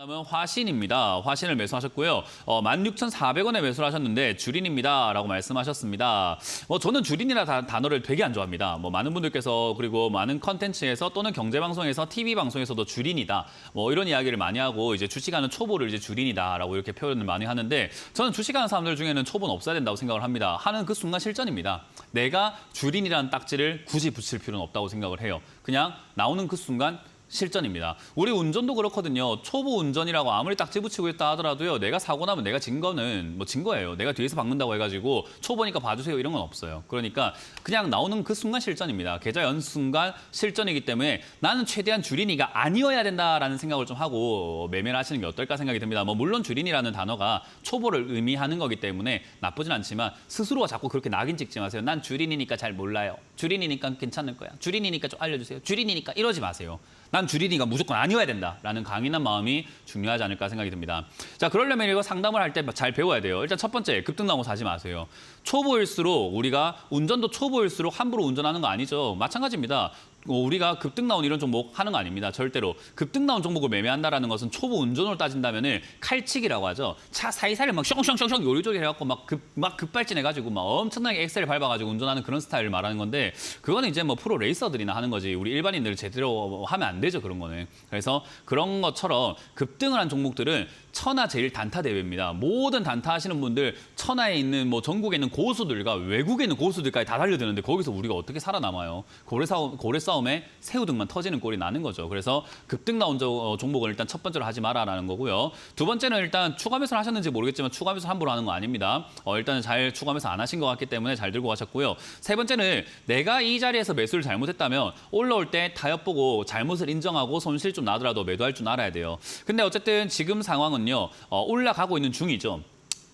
다음은 화신입니다. 화신을 매수하셨고요. 어, 16,400원에 매수를 하셨는데 주린입니다 라고 말씀하셨습니다. 뭐 저는 주린이라 다- 단어를 되게 안 좋아합니다. 뭐 많은 분들께서 그리고 많은 컨텐츠에서 또는 경제 방송에서 TV 방송에서도 주린이다. 뭐 이런 이야기를 많이 하고 이제 주식하는 초보를 이제 주린이다 라고 이렇게 표현을 많이 하는데 저는 주식하는 사람들 중에는 초보는 없어야 된다고 생각을 합니다. 하는 그 순간 실전입니다. 내가 주린이라는 딱지를 굳이 붙일 필요는 없다고 생각을 해요. 그냥 나오는 그 순간 실전입니다. 우리 운전도 그렇거든요. 초보 운전이라고 아무리 딱지 붙이고 있다 하더라도요. 내가 사고 나면 내가 진 거는 뭐 진 거예요. 내가 뒤에서 박는다고 해가지고 초보니까 봐주세요 이런 건 없어요. 그러니까 그냥 나오는 그 순간 실전입니다. 계좌 연 순간 실전이기 때문에 나는 최대한 주린이가 아니어야 된다라는 생각을 좀 하고 매매를 하시는 게 어떨까 생각이 듭니다. 뭐 물론 주린이라는 단어가 초보를 의미하는 거기 때문에 나쁘진 않지만 스스로가 자꾸 그렇게 낙인 찍지 마세요. 난 주린이니까 잘 몰라요. 주린이니까 괜찮을 거야. 주린이니까 좀 알려주세요. 주린이니까 이러지 마세요. 난 주린이가 무조건 아니어야 된다라는 강인한 마음이 중요하지 않을까 생각이 듭니다. 자, 그러려면 이거 상담을 할 때 잘 배워야 돼요. 일단 첫 번째, 급등 나온 거 사지 마세요. 초보일수록 우리가 운전도 초보일수록 함부로 운전하는 거 아니죠. 마찬가지입니다. 어, 우리가 급등 나온 이런 종목 하는 거 아닙니다. 절대로. 급등 나온 종목을 매매한다라는 것은 초보 운전으로 따진다면 은 칼치기라고 하죠. 차 사이사이를 막 숑숑숑숑 요리조리 해갖고 막 급, 막 급발진해가지고 막 엄청나게 엑셀을 밟아가지고 운전하는 그런 스타일을 말하는 건데 그거는 이제 뭐 프로 레이서들이나 하는 거지 우리 일반인들 제대로 하면 안 되죠 그런 거는. 그래서 그런 것처럼 급등을 한 종목들은 천하 제일 단타 대회입니다. 모든 단타 하시는 분들 천하에 있는 뭐 전국에 있는 고수들과 외국에 있는 고수들까지 다 달려드는데 거기서 우리가 어떻게 살아남아요? 고래 싸움, 고래 싸움에 새우등만 터지는 꼴이 나는 거죠. 그래서 급등 나온 저- 어, 종목은 일단 첫 번째로 하지 마라라는 거고요. 두 번째는 일단 추가 매수를 하셨는지 모르겠지만 추가 매수 함부로 하는 거 아닙니다. 어, 일단은 잘 추가 매수 안 하신 것 같기 때문에 잘 들고 가셨고요. 세 번째는 내가 이 자리에서 매수를 잘못했다면 올라올 때 타협 보고 잘못을 인정하고 손실 좀 나더라도 매도할 줄 알아야 돼요. 근데 어쨌든 지금 상황은요. 어, 올라가고 있는 중이죠.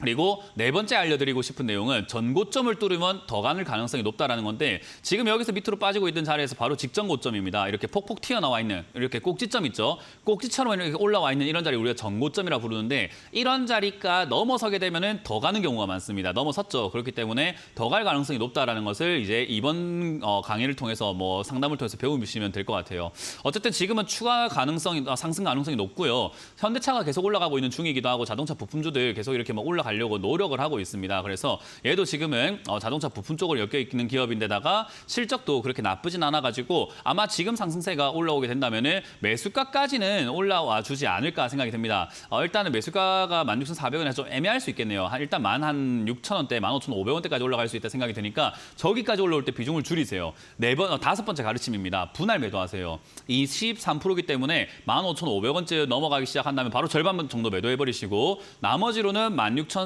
그리고 네 번째 알려드리고 싶은 내용은 전고점을 뚫으면 더 가는 가능성이 높다라는 건데 지금 여기서 밑으로 빠지고 있는 자리에서 바로 직전 고점입니다. 이렇게 폭폭 튀어나와 있는 이렇게 꼭지점 있죠. 꼭지처럼 이렇게 올라와 있는 이런 자리 우리가 전고점이라 부르는데 이런 자리가 넘어서게 되면은 더 가는 경우가 많습니다. 넘어섰죠. 그렇기 때문에 더 갈 가능성이 높다라는 것을 이제 이번 어, 강의를 통해서 뭐 상담을 통해서 배우시면 될 것 같아요. 어쨌든 지금은 추가 가능성이 아, 상승 가능성이 높고요. 현대차가 계속 올라가고 있는 중이기도 하고 자동차 부품주들 계속 이렇게 막 올라 가려고 노력을 하고 있습니다. 그래서 얘도 지금은 어, 자동차 부품 쪽으로 엮여 있는 기업인데다가 실적도 그렇게 나쁘진 않아가지고 아마 지금 상승세가 올라오게 된다면은 매수가까지는 올라와 주지 않을까 생각이 듭니다. 어, 일단은 매수가가 16,400원에서 좀 애매할 수 있겠네요. 한, 일단 만 한 6,000원대, 15,500원대까지 올라갈 수 있다 생각이 드니까 저기까지 올라올 때 비중을 줄이세요. 네 번, 어, 다섯 번째 가르침입니다. 분할 매도하세요. 이 13%이기 때문에 15,500원째 넘어가기 시작한다면 바로 절반 정도 매도해버리시고 나머지로는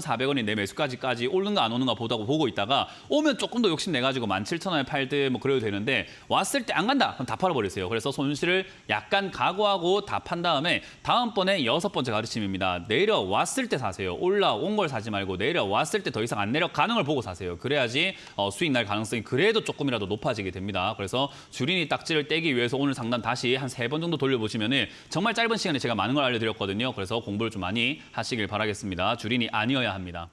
16,400원이 내 매수까지까지 오는가 안 오는가 보다고 보고 있다가 오면 조금 더 욕심 내가지고 17,000원에 팔듯 뭐 그래도 되는데 왔을 때 안 간다 그럼 다 팔아버리세요. 그래서 손실을 약간 각오하고 다 판 다음에 다음번에 여섯 번째 가르침입니다. 내려왔을 때 사세요. 올라온 걸 사지 말고 내려왔을 때 더 이상 안 내려가는 걸 보고 사세요. 그래야지 어, 수익 날 가능성이 그래도 조금이라도 높아지게 됩니다. 그래서 주린이 딱지를 떼기 위해서 오늘 상담 다시 한 세 번 정도 돌려보시면 은 정말 짧은 시간에 제가 많은 걸 알려드렸거든요. 그래서 공부를 좀 많이 하시길 바라겠습니다. 주린이 아니어야 합니다.